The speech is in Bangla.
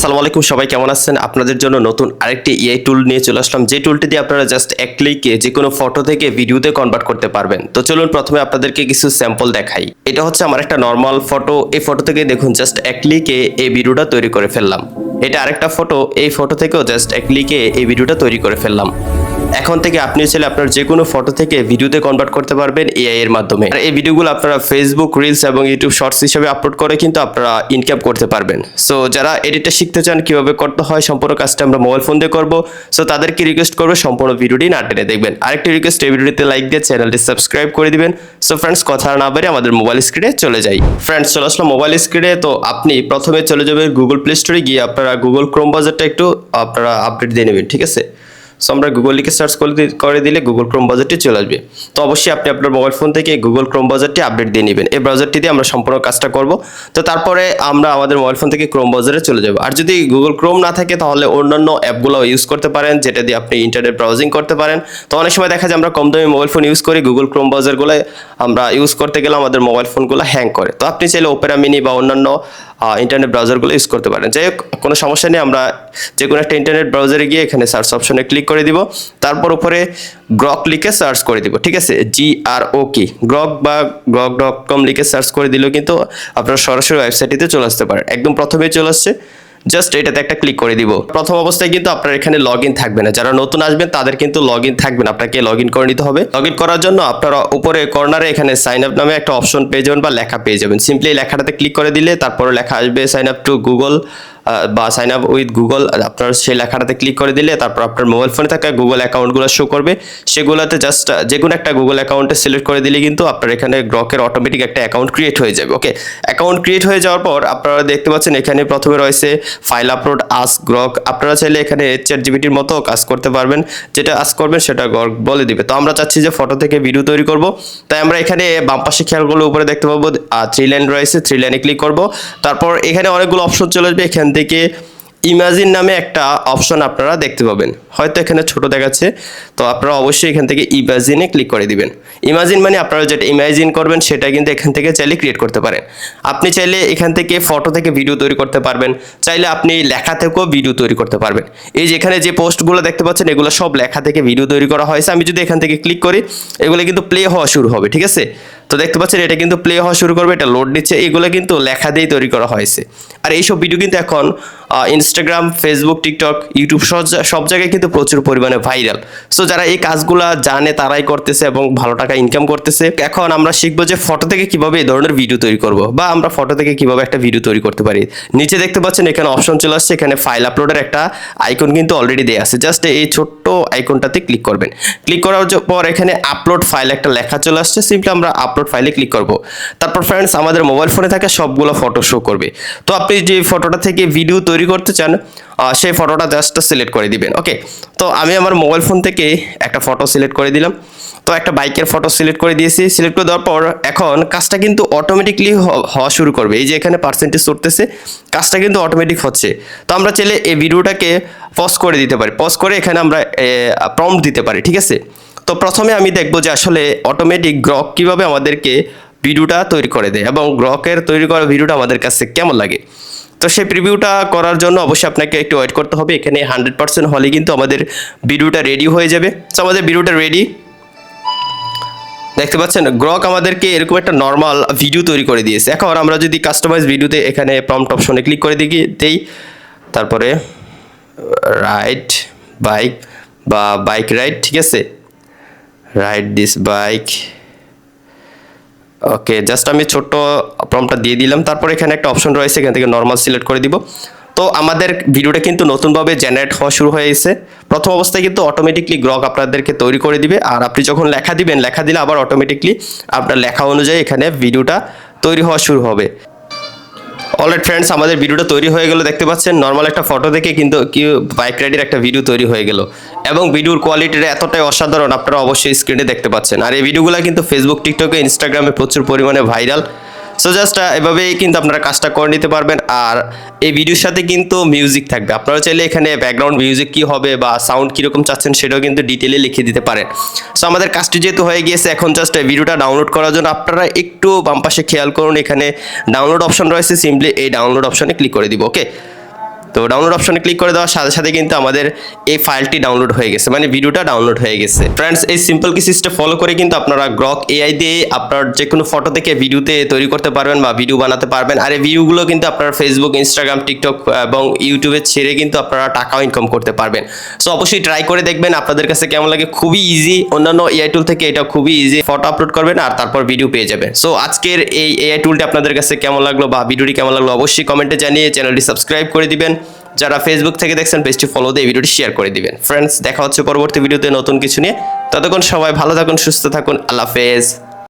আসসালামু আলাইকুম, সবাই কেমন আছেন? আপনাদের জন্য নতুন আরেকটি এআই টুল নিয়ে চলে আসলাম। যে টুলটি দিয়ে আপনারা জাস্ট এক ক্লিকে যে কোনো ফটো থেকে ভিডিওতে কনভার্ট করতে পারবেন। তো চলুন প্রথমে আপনাদেরকে কিছু স্যাম্পল দেখাই। এটা হচ্ছে আমার একটা নর্মাল ফটো এই ফটো থেকে দেখুন জাস্ট এক ক্লিকে এই ভিডিওটা তৈরি করে ফেললাম। এটা আরেকটা ফটো এই ফটো থেকেও জাস্ট এক ক্লিকে এই ভিডিওটা তৈরি করে ফেললাম। এখন থেকে আপনি চাইলে আপনার যে কোনো ফটো থেকে ভিডিওতে কনভার্ট করতে পারবেন এআই এর মাধ্যমে। আর এই ভিডিওগুলো আপনারা ফেসবুক রিলস এবং ইউটিউব শর্টস হিসেবে আপলোড করে কিন্তু আপনারা ইনকাম করতে পারবেন। সো যারা এডিটটা শিখতে চান, কীভাবে করতে হয়, সম্পূর্ণ কাজটা আমরা মোবাইল ফোন দিয়ে করব। সো তাদেরকে রিকোয়েস্ট করব সম্পূর্ণ ভিডিওটি না টেনে দেখবেন। আরেকটি রিকোয়েস্ট এই ভিডিওটিতে লাইক দিয়ে চ্যানেলটি সাবস্ক্রাইব করে দিবেন। সো ফ্রেন্ডস কথা না বেরে আমাদের মোবাইল স্ক্রিনে চলে যাই। ফ্রেন্ডস চলে আসলো মোবাইল স্ক্রিনে তো, আপনি প্রথমে চলে যাবেন গুগল প্লে স্টোরে গিয়ে আপনারা গুগল ক্রোম বাজারটা একটু আপনারা আপডেট দিয়ে নেবেন, ঠিক আছে? সো আমরা গুগল লিখে সার্চ করে দিলে গুগল ক্রোম ব্রাউজারটি চলে আসবে। তো অবশ্যই আপনি আপনার মোবাইল ফোন থেকে গুগল ক্রোম ব্রাউজারটি আপডেট দিয়ে নেবেন। এই ব্রাউজারটি দিয়ে আমরা সম্পূর্ণ কাজটা করব। তো তারপরে আমরা আমাদের মোবাইল ফোন থেকে ক্রোম ব্রাউজারে চলে যাব। আর যদি গুগল ক্রোম না থাকে, তাহলে অন্যান্য অ্যাপগুলো ইউজ করতে পারেন, যেটা দিয়ে আপনি ইন্টারনেট ব্রাউজিং করতে পারেন। তো অনেক সময় দেখা যায় আমরা কম দামি মোবাইল ফোন ইউজ করি গুগল ক্রোম ব্রাউজারগুলো আমরা ইউজ করতে গেলে আমাদের মোবাইল ফোনগুলো হ্যাং করে। তো আপনি চাইলে ওপেরা মিনি বা অন্যান্য ইন্টারনেট ব্রাউজারগুলো ইউজ করতে পারেন। যাই হোক, কোনো সমস্যা নেই, আমরা যে কোনো একটা ইন্টারনেট ব্রাউজারে গিয়ে এখানে সার্চ অপশনে ক্লিক করে দিব। তারপর উপরে গ্রক লিখে সার্চ করে দিব, ঠিক আছে? জি আর ও কি গ্রক বা গ্রক ডট কম লিখে সার্চ করে দিলেও কিন্তু আপনারা সরাসরি ওয়েবসাইটটিতে চলে আসতে পারেন। একদম প্রথমেই চলে আসছে। জাস্ট এটাতে একটা ক্লিক করে দিব। প্রথম অবস্থায় কিন্তু আপনার এখানে লগ ইন থাকবে না। যারা নতুন আসবেন, তাদের কিন্তু লগ ইন থাকবে না। আপনাকে লগ ইন করে নিতে হবে। লগ ইন করার জন্য আপনারা উপরে কর্নারে এখানে সাইন আপ নামে একটা অপশন পেয়ে যাবেন বা লেখা পেয়ে যাবেন। সিম্পলি লেখাটাতে ক্লিক করে দিলে তারপরে লেখা আসবে সাইন আপ টু গুগল বা সাইন আপ উইথ গুগল আপনার সেই লেখাটাতে ক্লিক করে দিলে তারপর আপনার মোবাইল ফোনে থাকা গুগল অ্যাকাউন্টগুলো শো করবে। সেগুলোতে জাস্ট যে কোনো একটা গুগল অ্যাকাউন্টে সিলেক্ট করে দিলে কিন্তু আপনার এখানে গ্রকের অটোমেটিক একটা অ্যাকাউন্ট ক্রিয়েট হয়ে যাবে ওকে অ্যাকাউন্ট ক্রিয়েট হয়ে যাওয়ার পর আপনারা দেখতে পাচ্ছেন এখানে প্রথমে রয়েছে ফাইল আপলোড আস গ্রক আপনারা চাইলে এখানে চ্যাট জিবিটির মতো কাজ করতে পারবেন। যেটা আস করবেন সেটা গ্রক বলে দিবে। তো আমরা চাচ্ছি যে ফটো থেকে ভিডিও তৈরি করব। তাই আমরা এখানে বাম পাশে খেয়ালগুলো উপরে দেখতে পাবো থ্রি লাইন রয়েছে থ্রি লাইনে ক্লিক করব। তারপর এখানে অনেকগুলো অপশন চলে আসবে। এখান থেকে ইমাজিন নামে একটা অপশন আপনারা দেখতে পাবেন। হয়তো এখানে ছোট দেখাচ্ছে, তো আপনারা অবশ্যই এখান থেকে ইমাজিনে ক্লিক করে দিবেন। ইমাজিন মানে আপনারা যেটা ইমাজিন করবেন, সেটা কিন্তু এখান থেকে চাইলে ক্রিয়েট করতে পারেন। আপনি চাইলে এখান থেকে ফটো থেকে ভিডিও তৈরি করতে পারবেন, চাইলে আপনি লেখা থেকেও ভিডিও তৈরি করতে পারবেন। এই যে এখানে যে পোস্টগুলো দেখতে পাচ্ছেন, এগুলো সব লেখা থেকে ভিডিও তৈরি করা হয়েছে। আমি যদি এখান থেকে ক্লিক করি, এগুলো কিন্তু প্লে হওয়া শুরু হবে, ঠিক আছে? তো দেখতে পাচ্ছেন, এটা কিন্তু প্লে হওয়া শুরু করবে, এটা লোড নিচ্ছে, এগুলো কিন্তু লেখা দিয়েই তৈরি করা হয়েছে। আর এইসব ভিডিও কিন্তু এখন ইনস্টাগ্রাম ফেসবুক টিকটক ইউটিউব সব জায়গায় কিন্তু প্রচুর পরিমাণে ভাইরাল সো যারা এই কাজগুলা জানে তারাই করতেছে এবং ভালো টাকা ইনকাম করতেছে। এখন আমরা শিখব যে ফটো থেকে কীভাবে এই ধরনের ভিডিও তৈরি করব বা আমরা ফটো থেকে কীভাবে একটা ভিডিও তৈরি করতে পারি। নিচে দেখতে পাচ্ছেন এখানে অপশন চলে আসছে, এখানে ফাইল আপলোডের একটা আইকন কিন্তু অলরেডি দেওয়া আছে। জাস্ট এই ছোট্ট আইকনটাতে ক্লিক করবেন। ক্লিক করার পর এখানে আপলোড ফাইল একটা লেখা চলে আসছে সিম্পলি আমরা আপলোড ফাইলে ক্লিক করব। তারপর ফ্রেন্ডস আমাদের মোবাইল ফোনে থাকা, সবগুলো ফটো শো করবে। তো আপনি যে ফটোটা থেকে ভিডিও তৈরি করতে চান সেই ফটোটা জাস্ট সিলেক্ট করে দিবেন ওকে তো আমি আমার মোবাইল ফোন থেকে একটা ফটো সিলেক্ট করে দিলাম। তো একটা বাইকের ফটো সিলেক্ট করে দিয়েছি। সিলেক্ট করে দেওয়ার পর এখন কাজটা কিন্তু অটোমেটিকলি হওয়া শুরু করবে। এই যে এখানে পার্সেন্টেজ চড়তেছে, কাজটা কিন্তু অটোমেটিক হচ্ছে। তো আমরা চাইলে এই ভিডিওটাকে পজ করে দিতে পারি। পজ করে এখানে আমরা প্রম্পট দিতে পারি, ঠিক আছে? তো প্রথমে আমি দেখব যে আসলে অটোমেটিক গ্রক কীভাবে আমাদেরকে ভিডিওটা তৈরি করে দেয় এবং গ্রকের তৈরি করা ভিডিওটা আমাদের কাছে কেমন লাগে। তো সেই প্রিভিউটা করার জন্য অবশ্যই আপনাকে একটু ওয়েট করতে হবে। এখানে হান্ড্রেড পার্সেন্ট হলে কিন্তু আমাদের ভিডিওটা রেডি হয়ে যাবে। তো আমাদের ভিডিওটা রেডি দেখতে পাচ্ছেন গ্রক আমাদেরকে এরকম একটা নর্মাল ভিডিও তৈরি করে দিয়েছে। এখন আমরা যদি কাস্টমাইজ ভিডিওতে এখানে প্রম্পট অপশনে ক্লিক করে দিই দেই। তারপরে রাইড বাইক বা বাইক রাইড ঠিক আছে? Ride this bike okay just আমি ছোট্ট প্রমটা দিয়ে দিলাম। তারপর এখানে একটা অপশন রয়েছে, এখান থেকে নর্মাল সিলেক্ট করে দিব। তো আমাদের ভিডিওটা কিন্তু নতুনভাবে জেনারেট হওয়া শুরু হয়ে গেছে। প্রথম অবস্থায় কিন্তু অটোমেটিকলি গ্রক আপনাদেরকে তৈরি করে দিবে। আর আপনি যখন লেখা দিবেন, লেখা দিলে আবার অটোমেটিকলি আপনার লেখা অনুযায়ী এখানে ভিডিওটা তৈরি হওয়া শুরু হবে। অলরেড ফ্রেন্ডস আমাদের ভিডিওটা তৈরি হয়ে গেল, দেখতে পাচ্ছেন? নর্মাল একটা ফটো দেখে কিন্তু কি বাইক রাইডের একটা ভিডিও তৈরি হয়ে গেল। এবং ভিডিওর কোয়ালিটিটা এতটাই অসাধারণ, আপনারা অবশ্যই স্ক্রিনে দেখতে পাচ্ছেন। আর এই ভিডিওগুলো কিন্তু ফেসবুক টিকটকে ইনস্টাগ্রামে প্রচুর পরিমাণে ভাইরাল সো জাস্ট এভাবেই কিন্তু আপনারা কাজটা করে নিতে পারবেন। আর এই ভিডিওর সাথে কিন্তু মিউজিক থাকবে। আপনারা চাইলে এখানে ব্যাকগ্রাউন্ড মিউজিক কি হবে বা সাউন্ড কীরকম চাচ্ছেন সেটাও কিন্তু ডিটেলে লিখে দিতে পারেন। সো আমাদের কাজটি যেহেতু হয়ে গিয়েছে, এখন জাস্ট ভিডিওটা ডাউনলোড করার জন্য আপনারা একটু বাম পাশে খেয়াল করুন। এখানে ডাউনলোড অপশন রয়েছে। সিম্পলি এই ডাউনলোড অপশনে ক্লিক করে দিব ওকে তো ডাউনলোড অপশনে ক্লিক করে দেওয়ার সাথে সাথে কিন্তু আমাদের এই ফাইলটি ডাউনলোড হয়ে গেছে মানে ভিডিওটা ডাউনলোড হয়ে গেছে। ফ্রেন্ডস এই সিম্পল কি সিস্টেম ফলো করে কিন্তু আপনারা গ্রক এআই দিয়ে আপনার যে কোনো ফটো থেকে ভিডিওতে তৈরি করতে পারবেন বা ভিডিও বানাতে পারবেন। আর এই ভিডিওগুলো কিন্তু আপনারা ফেসবুক ইনস্টাগ্রাম টিকটক এবং ইউটিউবে ছেড়ে কিন্তু আপনারা টাকাও ইনকাম করতে পারবেন। সো অবশ্যই ট্রাই করে দেখবেন, আপনাদের কাছে কেমন লাগে, খুবই ইজি অন্যান্য এআই টুল থেকে এটা খুবই ইজি ফটো আপলোড করবেন আর তারপর ভিডিও পেয়ে যাবেন। সো আজকের এই এআই টুলটি আপনাদের কাছে কেমন লাগল বা ভিডিওটি কেমন লাগল অবশ্যই কমেন্টে জানিয়ে চ্যানেলটি সাবস্ক্রাইব করে দিবেন। যারা ফেসবুক থেকে দেখছেন পেজটি ফলো দিয়ে ভিডিওটি শেয়ার করে দিবেন। ফ্রেন্ডস দেখা হচ্ছে পরবর্তী ভিডিওতে নতুন কিছু নিয়ে। ততক্ষণ সবাই ভালো থাকুন, সুস্থ থাকুন। আল্লাহ হাফেজ।